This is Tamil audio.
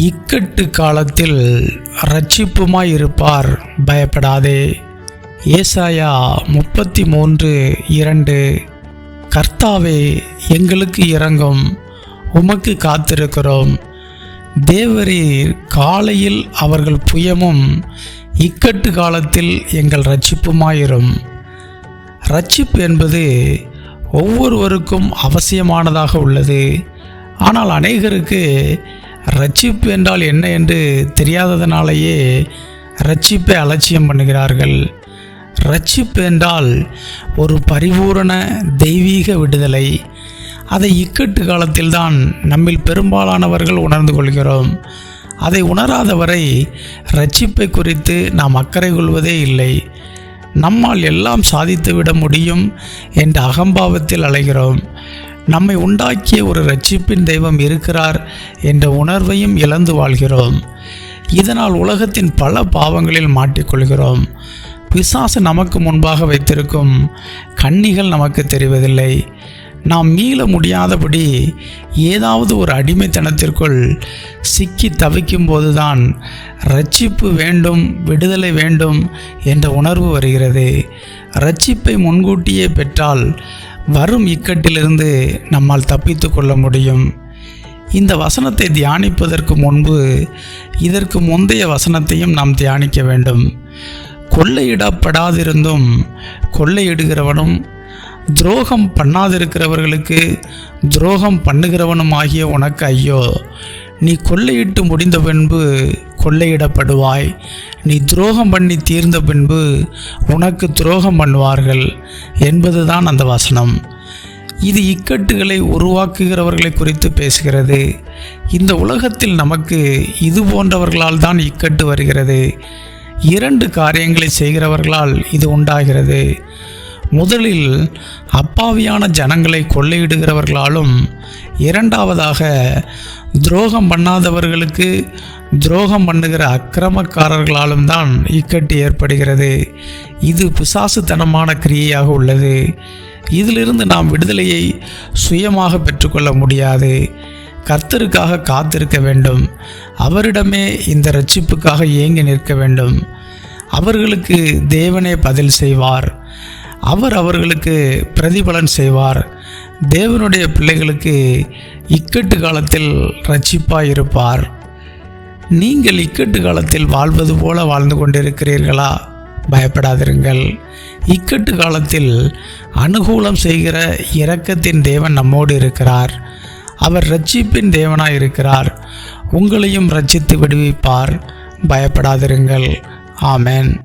இக்கட்டு காலத்தில் இரட்சிப்புமாய் இருப்பார் பயப்படாதே. ஏசாயா முப்பத்தி மூன்று இரண்டு. கர்த்தாவே எங்களுக்கு இறங்கும் உமக்கு காத்திருக்கிறோம். தேவரீர் காலையில் அவர்கள் புயமும் இக்கட்டு காலத்தில் எங்கள் ரட்சிப்புமாயிரும் ரட்சிப்பு என்பது ஒவ்வொருவருக்கும் அவசியமானதாக உள்ளது. ஆனால் அநேகருக்கு ரட்சிப்பு என்றால் என்ன என்று தெரியாததனாலேயே ரட்சிப்பை அலட்சியம் பண்ணுகிறார்கள். ரட்சிப்பு என்றால் ஒரு பரிபூரண தெய்வீக விடுதலை. அதை இக்கட்டு காலத்தில்தான் நம்மில் பெரும்பாலானவர்கள் உணர்ந்து கொள்கிறோம். அதை உணராதவரை ரட்சிப்பை குறித்து நாம் அக்கறை கொள்வதே இல்லை. நம்மால் எல்லாம் சாதித்துவிட முடியும் என்ற அகம்பாவத்தில் அலைகிறோம். நம்மை உண்டாக்கிய ஒரு ரட்சிப்பின் தெய்வம் இருக்கிறார் என்ற உணர்வையும் இழந்து வாழ்கிறோம். இதனால் உலகத்தின் பல பாவங்களில் மாட்டிக்கொள்கிறோம். பிசாசு நமக்கு முன்பாக வைத்திருக்கும் கண்ணிகள் நமக்கு தெரிவதில்லை. நாம் மீள முடியாதபடி ஏதாவது ஒரு அடிமைத்தனத்திற்குள் சிக்கி தவிக்கும் போதுதான் ரட்சிப்பு வேண்டும் விடுதலை வேண்டும் என்ற உணர்வு வருகிறது. ரட்சிப்பை முன்கூட்டியே பெற்றால் வரும் இக்கட்டிலிருந்து நம்மால் தப்பித்து கொள்ள முடியும். இந்த வசனத்தை தியானிப்பதற்கு முன்பு இதற்கு முந்தைய வசனத்தையும் நாம் தியானிக்க வேண்டும். கொள்ளையிடப்படாதிருந்தும் கொள்ளையிடுகிறவனும் துரோகம் பண்ணாதிருக்கிறவர்களுக்கு துரோகம் பண்ணுகிறவனும் ஆகிய உனக்கு ஐயோ. நீ கொள்ளையிட்டு முடிந்த பின்பு கொள்ளையிடப்படுவாய். நீ துரோகம் பண்ணி தீர்ந்த பின்பு உனக்கு துரோகம் பண்ணுவார்கள் என்பதுதான் அந்த வசனம். இது இக்கட்டுகளை உருவாக்குகிறவர்களை குறித்து பேசுகிறது. இந்த உலகத்தில் நமக்கு இது போன்றவர்களால் தான் இக்கட்டு வருகிறது. இரண்டு காரியங்களை செய்கிறவர்களால் இது உண்டாகிறது. முதலில் அப்பாவியான ஜனங்களை கொள்ளையிடுகிறவர்களாலும் இரண்டாவதாக துரோகம் பண்ணாதவர்களுக்கு துரோகம் பண்ணுகிற அக்கிரமக்காரர்களாலும் தான் இக்கட்டு ஏற்படுகிறது. இது பிசாசுத்தனமான கிரியையாக உள்ளது. இதிலிருந்து நாம் விடுதலையை சுயமாக பெற்றுக்கொள்ள முடியாது. கர்த்தருக்காக காத்திருக்க வேண்டும். அவரிடமே இந்த ரட்சிப்புக்காக ஏங்கி நிற்க வேண்டும். அவர்களுக்கு தேவனே பதில் செய்வார். அவர் அவர்களுக்கு பிரதிபலன் செய்வார். தேவனுடைய பிள்ளைகளுக்கு இக்கட்டு காலத்தில் ரட்சிப்பாய் இருப்பார் நீங்கள் இக்கட்டு காலத்தில் வாழ்வது போல வாழ்ந்து கொண்டிருக்கிறீர்களா? பயப்படாதிருங்கள். இக்கட்டு காலத்தில் அனுகூலம் செய்கிற இரக்கத்தின் தேவன் நம்மோடு இருக்கிறார். அவர் ரட்சிப்பின் தேவனாய் இருக்கிறார் உங்களையும் ரட்சித்து விடுவிப்பார். பயப்படாதிருங்கள். ஆமேன்.